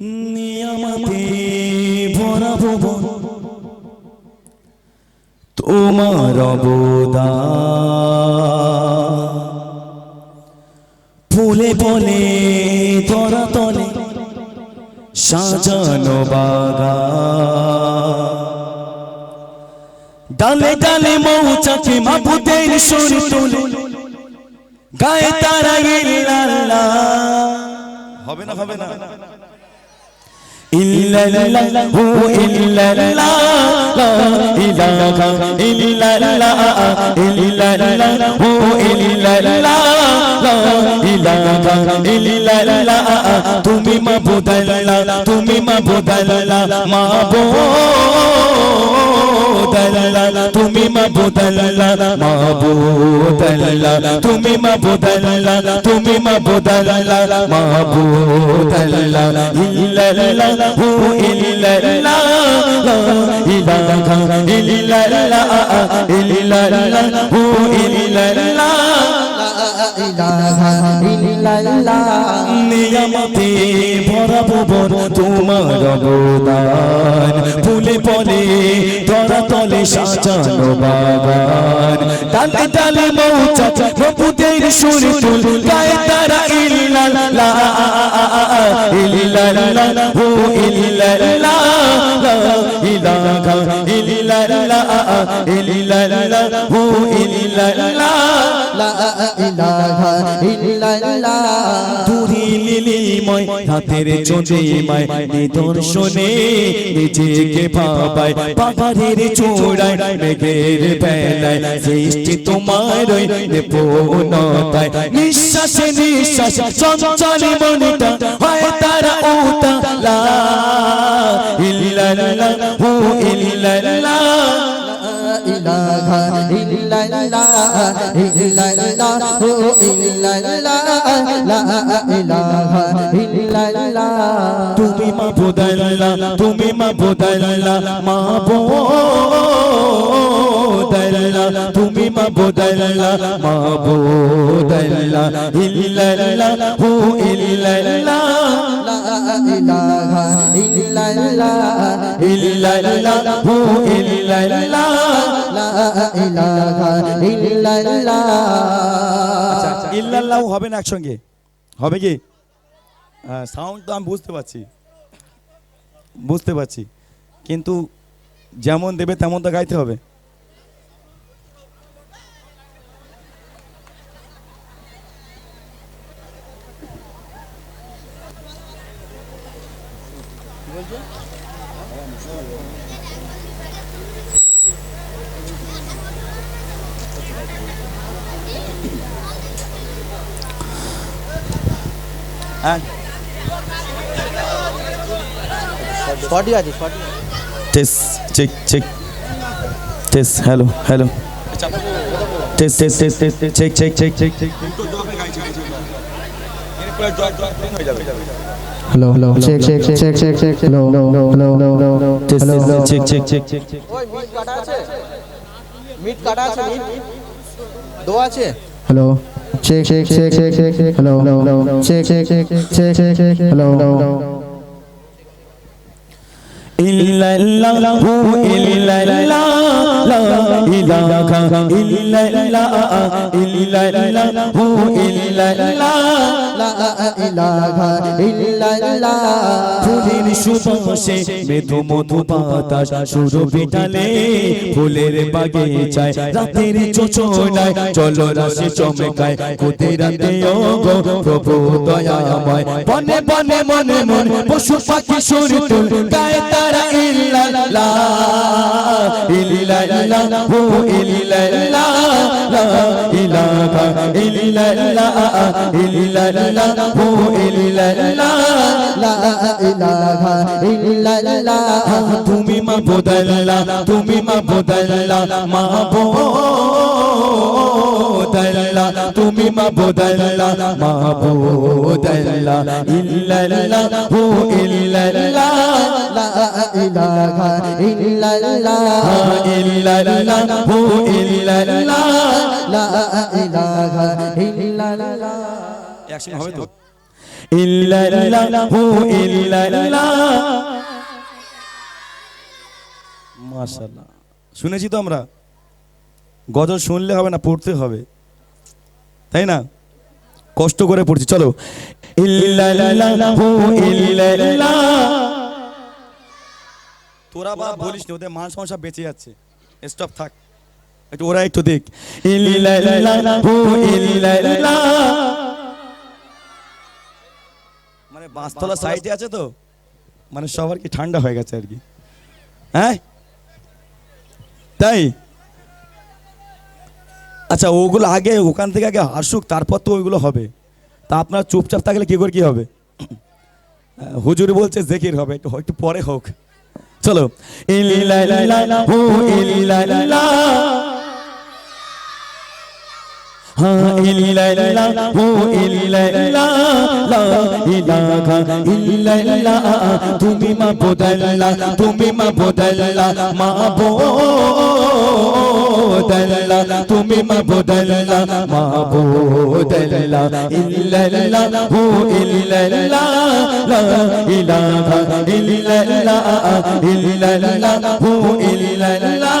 নিয়ামতে ভরা ভুবন। তোমার অবদান। ফুলে ফলে ধরা তলে, সাজানো বাগান। ডালে ডালে মৌচাকে মাবুদের সুর তুলে, গায়ে তারা হবে না হবে না। ইল্লাল্লাহু ইল্লাল্লাহ লা ইলাহা ইল্লাল্লাহ, ইল্লাল্লাহু ইল্লাল্লাহ লা ইলাহা ইল্লাল্লাহ, তুমি মাবুদাল্লাহ তুমি মাবুদাল্লাহ মাবুদাল্লাহ, তুমি মাবুদাল্লাহ মাবুদাল্লাহ, তুমি মাবুদাল্লাহ তুমি মাবুদাল্লাহ মাবুদাল্লাহ ইল্লাল্লাহু ইল্লাল্লাহ ইলাহা ইল্লাল্লাহ ইল্লাল্লাহু ইল্লাল্লাহ নিয়ামতে ভরা ভুবন তোমার অবদান ফুলে ফলে ধরা তলে সাজানো বাগান ডালে ডালে মৌচাক প্রভুদের সুর তুল গায়ে তারা ইল্লাল্লাহ ইল্লাল্লাহ হু ইল্লাল্লাহ লা ইলাহা ইল্লাল্লাহ ইল্লাল্লাহ হু ইল্লাল্লাহ লা ইলাহা ইল্লাল্লাহ তুরি লিলিময় হাতের চোজেমায় নিদর্শনে নিজেকে ভাবায় পাহাড়ের চূড়ায় মেঘের বেলায় সৃষ্টি তোমার নিপুণতায় নিঃশ্বাসে নিঃশ্বাস চঞ্চল মনটা ইল্লাল্লাহ ইল্লাল্লাহ ইল্লাল্লাহ লা ইলাহা ইল্লাল্লাহ তুমি মাবুদাল্লাহ তুমি মাবুদাল্লাহ মাবুদাল্লাহ তুমি মাবুদাল্লাহ মাবুদাল্লাহ ইল্লাল্লাহ হু ইল্লাল্লাহ লা ইলাহা ইল্লাল্লাহ ইল্লাল্লাহ হু ইল্লাল্লাহ লা ইলাহা ইল্লাল্লাহ ইল্লাল্লাহ হবে না একসঙ্গে? হবে কি? সাউন্ড তো আমি বুঝতে পারছি। বুঝতে পারছি। কিন্তু যেমন দেবে তেমন তো গাইতে হবে। Test check check test hello hello test test test test check check check check check hello hello check check check check check hello hello hello hello test check check check check ওই মিট কাটা আছে মিট কাটা আছে মিট দো আছে hello check check check check check hello check check check check check check hello hello ইল্লাল্লাহু ইল্লাল্লাহ লা ইলাহা ইল্লাল্লাহ ইল্লাল্লাহু ইল্লাল্লাহ লা ইলাহা ইল্লাল্লাহ ফুলের সুবাসে মেধু মধু বাতাস সুরভি ডালে ফুলের বাগিচায় রাতের চোচনায় চলো রাশি চমকায় কুদিরাতে ও গো প্রভু দয়াময় বনে বনে মনে মনে পশু পাখি সুর তুল তারা ইল্লাল্লাহ ইল্লাল্লাহ হু ইল্লাল্লাহ। তুমি মা বোদাল্লা তুমি মা বোদাল্লা মা বোদাল্লা তুমি মা বোদাল্লা মা বোদাল্লা ইল্লাল্লাহ ইল্লাল্লাহ ইলাহা ইল্লাল্লাহ ইল্লাল্লাহ হু ইল্লাল্লাহ লা ইলাহা ইল্লাল্লাহ। একসঙ্গে হবে তো? ইল্লাল্লাহু ইল্লাল্লাহ। মাশাআল্লাহ। শুনেছি তো আমরা। গজল শুনলে হবে না পড়তে হবে। তাই না? কষ্ট করে পড়ছি। চলো। ইল্লাল্লাহু ইল্লাল্লাহ। তোরা বা বলিস না ওদের মান সমস্যা বেঁচে যাচ্ছে। স্টপ থাক। একটু ওরা একটু দেখ। মানে বাঁশতলা সাইডে আছে তো? মানে সবার কি ঠান্ডা হয়ে গেছে আর কি? হ্যাঁ? তাই? আচ্ছা ওগুলো আগে ওখান থেকে আগে আসুক তারপর তো ওইগুলো হবে। তা আপনার চুপচাপ থাকলে কি করে কি হবে? হুজুর বলছে জেকির হবে। একটু একটু পরে হোক। চলো। ইল্লাল্লাহু ইল্লাল্লাহ হ্যাঁ ইল্লাল্লাহু ইল্লাল্লাহ লা ইলাহা ইল্লাল্লাহ তুমি মাবুদাল্লাহ তুমি মাবুদাল্লাহ মাবুদাল্লাহ তুমি মাবুদাল্লাহ মাবুদাল্লাহ ইল্লাল্লাহু ইল্লাল্লাহ লা ইলাহা ইল্লাল্লাহ ইল্লাল্লাহু ইল্লাল্লাহ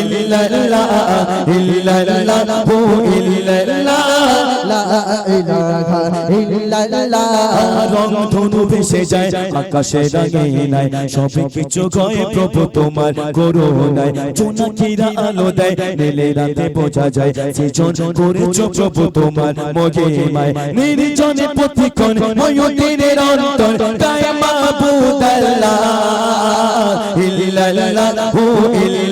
ইল্লাল্লাহ ইল্লাল্লাহু ইল্লাল্লাহ লা ইলাহা ইল্লাল্লাহ রং ধনু ভেসে যায় আকাশে রাগে নাই সব কিছু গয়ে প্রভু তোমার করুণায় জোনাকিরা আলো দেয় নেলে রাতে বোঝা যায় সৃজন করেছ প্রভু তোমার মহিমায় নির্জনে পথিকন ময়ূরের অন্তর গায়ে মাহবুদ আল্লাহ ইল্লাল্লাহু ইল্লাল্লাহ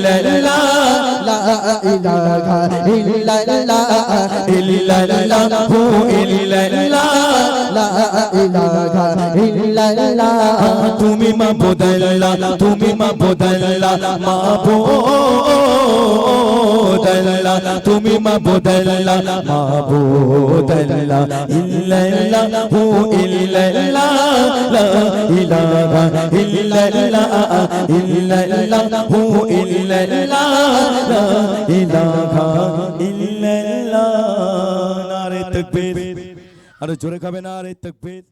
তুমি মা বদল্লা তুমি মা বদল্লা মা বদল্লা তুমি মা বদল্লা মা বদল্লা ইল্লাল্লাহু ইল্লাল্লাহ, লা ইলাহা ইল্লাল্লাহ। ইল্লাল্লাহু ইল্লাল্লাহ, লা ইলাহা ইল্লাল্লাহ। আরে জোরে খাবে না আরে তাকবীর।